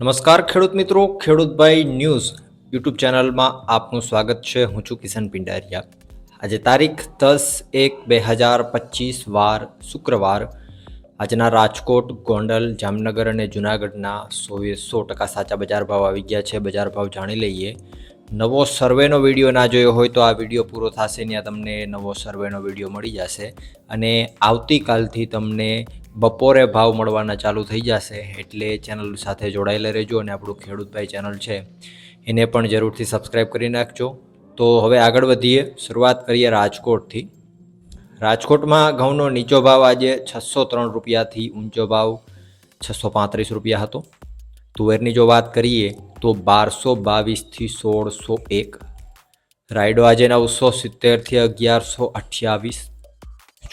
નમસ્કાર ખેડૂત મિત્રો ખેડૂતભાઈ ન્યૂઝ યુટ્યુબ ચેનલમાં આપનું સ્વાગત છે. હું છું કિશન પિંડારિયા. આજે તારીખ દસ એક બે હજાર પચીસ વાર શુક્રવાર. આજના રાજકોટ, ગોંડલ, જામનગર અને જુનાગઢના સોએ સો ટકા સાચા બજાર ભાવ આવી ગયા છે. બજાર ભાવ જાણી લઈએ. નવો સર્વેનો વીડિયો ના જોયો હોય તો આ વીડિયો પૂરો થશે ત્યાં તમને નવો સર્વેનો વીડિયો મળી જશે. અને આવતીકાલથી તમને બપોરે ભાવ મળવાના ચાલુ થઈ જશે એટલે ચેનલ સાથે જોડાયેલા રહેજો અને આપણું ખેડૂતભાઈ ચેનલ છે, એને પણ જરૂરથી સબસ્ક્રાઈબ કરી નાખજો. તો હવે આગળ વધીએ, શરૂઆત કરીએ રાજકોટથી. રાજકોટમાં ઘઉંનો નીચો ભાવ આજે છસો ત્રણ રૂપિયાથી ઊંચો ભાવ છસો પાંત્રીસ રૂપિયા હતો. તુવેરની જો વાત કરીએ, તો બારસો બાવીસથી સોળસો એક. રાયડો આજે નવસો સિત્તેરથી અગિયારસો અઠ્યાવીસ.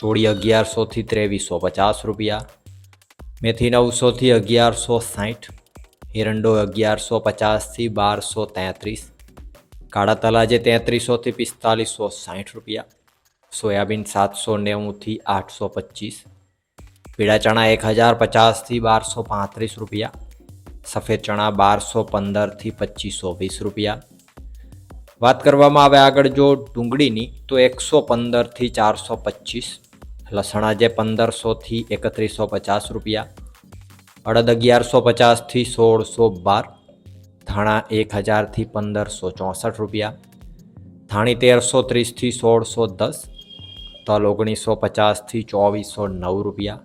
ચોળી અગિયારસોથી ત્રેવીસો પચાસ રૂપિયા. મેથી નવસોથી અગિયારસો સાઠ. એરંડો અગિયારસો પચાસથી બારસો તેત્રીસ. કાળા તલાજે તેત્રીસોથી પિસ્તાલીસો સાઠ રૂપિયા. સોયાબીન સાતસો નેવુંથી આઠસો પચીસ. પીળા ચણા એક હજાર પચાસથી બારસો પાંત્રીસ રૂપિયા. સફેદ ચણા બારસો પંદરથી પચીસો વીસ રૂપિયા. વાત કરવામાં આવે આગળ જો ડુંગળીની, તો એકસો પંદરથી ચારસો પચીસ. લસણ આજે પંદરસોથી એકત્રીસો પચાસ રૂપિયા, અડદ અગિયારસો પચાસથી સોળસો બાર, ધાણા એક હજારથી પંદરસો ચોસઠ રૂપિયા, ધાણી તેરસો ત્રીસથી સોળસો દસ, તલ ઓગણીસો પચાસથી ચોવીસો નવ રૂપિયા,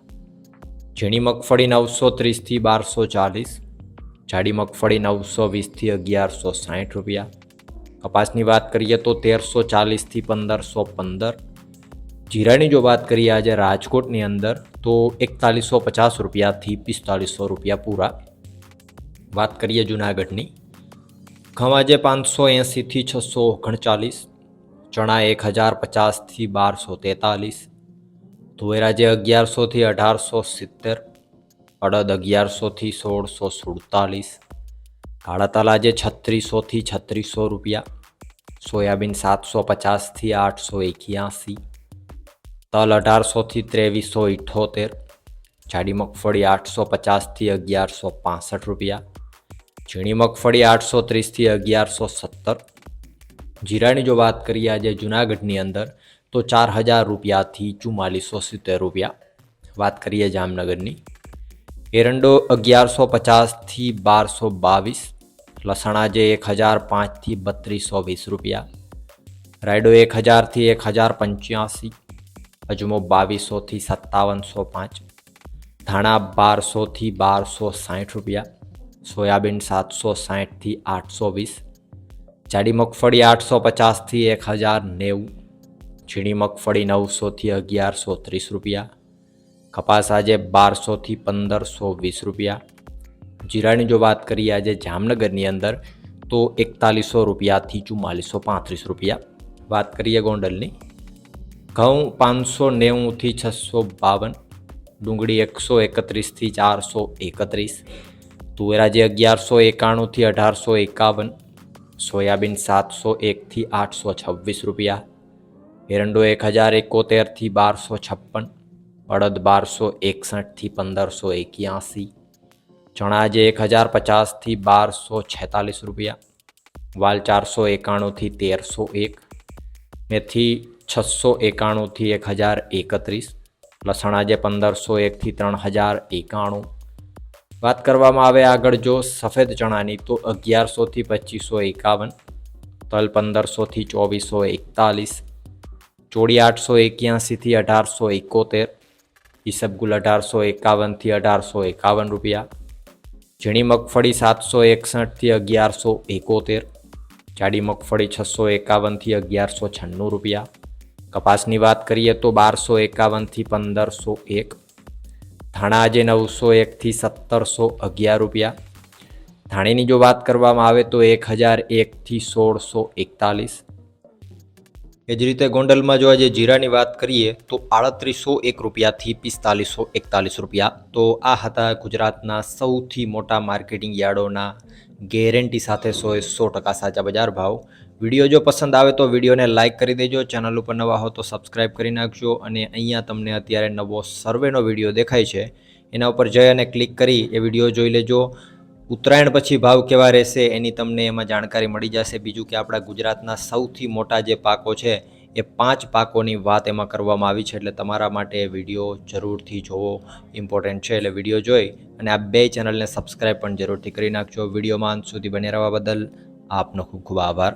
ઝીણી મગફળી નવસો ત્રીસથી બારસો ચાલીસ, જાડી મગફળી નવસો વીસથી અગિયારસો સાઠ રૂપિયા. કપાસની વાત કરીએ તો તેરસો ચાલીસથી પંદરસો પંદર જીરાની જો વાત કરીએ આજે રાજકોટની અંદર, તો એકતાલીસો પચાસ રૂપિયાથી પિસ્તાલીસો રૂપિયા પૂરા. વાત કરીએ જુનાગઢની. ઘઉં પાંચસો એંસીથી છસો ઓગણચાલીસ, ચણા એક હજાર પચાસથી બારસો તેતાલીસ આજે અગિયારસોથી અઢારસો સિત્તેર, અડદ અગિયારસોથી સોળસો સુડતાલીસ કાળા તલ છત્રીસોથી છત્રીસો રૂપિયા, સોયાબીન સાતસો પચાસથી આઠસો એક્યાસી તલ અઢારસોથી ત્રેવીસો ઇઠ્ઠોતેર જાડી મગફળી આઠસો પચાસથી અગિયારસો પાસઠ રૂપિયા, ઝીણી મગફળી આઠસો ત્રીસથી અગિયારસો સત્તર. જીરાની જો વાત કરીએ આજે જુનાગઢની અંદર, તો ચાર હજાર રૂપિયાથી ચુમ્માલીસો સિત્તેર રૂપિયા. વાત કરીએ જામનગરની. એરંડો અગિયારસો પચાસથી બારસો બાવીસ, લસણ આજે એક હજાર પાંચથી બત્રીસો વીસ રૂપિયા. રાયડો એક હજારથી એક હજાર પંચ્યાસી અજમો બાવીસોથી સત્તાવનસો પાંચ. ધાણા બારસોથી બારસો સાઠ રૂપિયા. સોયાબીન સાતસો સાઠથી આઠસો વીસ. જાડી મગફળી આઠસો પચાસથી એક હજાર નેવું. ઝીણી મગફળી નવસોથી અગિયારસો ત્રીસ રૂપિયા. કપાસ આજે બારસોથી પંદરસો વીસ રૂપિયા. જીરાની જો વાત કરીએ આજે જામનગરની અંદર, તો એકતાલીસો રૂપિયાથી ચુમ્માલીસો પાંત્રીસ રૂપિયા. વાત કરીએ ગોંડલની. ઘઉં પાંચસો નેવુંથી છસો બાવન, ડુંગળી એકસો એકત્રીસથી ચારસો એકત્રીસ તુવેરાજી અગિયારસો એકાણુંથી અઢારસો એકાવન, સોયાબીન સાતસો એકથી આઠસો છવ્વીસ રૂપિયા, એરંડો એક હજાર એકોતેરથી બારસો છપ્પન, અડદ બારસો એકસઠથી પંદરસો એક્યાસી, ચણા આજે એક હજાર પચાસથી બારસો છેતાલીસ રૂપિયા, વાલ ચારસો એકાણુંથી તેરસો એક, મેથી છસો એકાણુંથી એક હજાર એકત્રીસ, લસણ આજે પંદરસો એકથી ત્રણ હજાર એકાણું. વાત કરવામાં આવે આગળ જો સફેદ ચણાની તો અગિયારસોથી પચીસો એકાવન, તલ પંદરસોથી ચોવીસો એકતાલીસ, ચોળી આઠસો એક્યાસીથી અઢારસો એકોતેર ઈસબગુલ અઢારસો એકાવનથી અઢારસો એકાવન રૂપિયા, ઝીણી મગફળી સાતસો એકસઠથી અગિયારસો એકોતેર, જાડી મગફળી છસો એકાવનથી અગિયારસો છન્નું રૂપિયા કપાસની વાત કરીએ તો બારસો એકાવનથી પંદરસો એક. ધાણા આજે નવસો એકથી સત્તરસો અગિયાર રૂપિયા. ધાણીની જો વાત કરવામાં આવે તો એક હજાર એકથી સોળસો એકતાલીસ. એ જ રીતે ગોંડલમાં જો આજે જીરાની વાત કરીએ તો આડત્રીસો એક રૂપિયાથી પિસ્તાલીસો એકતાલીસ રૂપિયા. તો આ હતા ગુજરાતના સૌથી મોટા માર્કેટિંગ યાર્ડોના ગેરંટી સાથે સો સો ટકા સાચા બજાર ભાવ. વીડિયો જો પસંદ આવે તો વિડીયોને લાઇક કરી દેજો. ચેનલ ઉપર નવા હો તો સબસ્ક્રાઇબ કરી નાખજો. અને અહીંયા તમને અત્યારે નવો સર્વેનો વીડિયો દેખાય છે. એના ઉપર જઈ અને ક્લિક કરી એ વીડિયો જોઈ લેજો. ઉત્તરાયણ પછી ભાવ કેવા રહેશે એની તમને એમાં જાણકારી મળી જશે. બીજું કે આપણા ગુજરાતના સૌથી મોટા જે પાકો છે એ પાંચ પાકોની વાત એમાં કરવામાં આવી છે. એટલે તમારા માટે વીડિયો જરૂરથી જોવો. ઇમ્પોર્ટન્ટ છે એટલે વીડિયો જોઈ અને આ બે ચેનલને સબસ્ક્રાઈબ પણ જરૂરથી કરી નાખજો. વિડીયોમાં અંત સુધી બને રહેવા બદલ આપનો ખૂબ ખૂબ આભાર.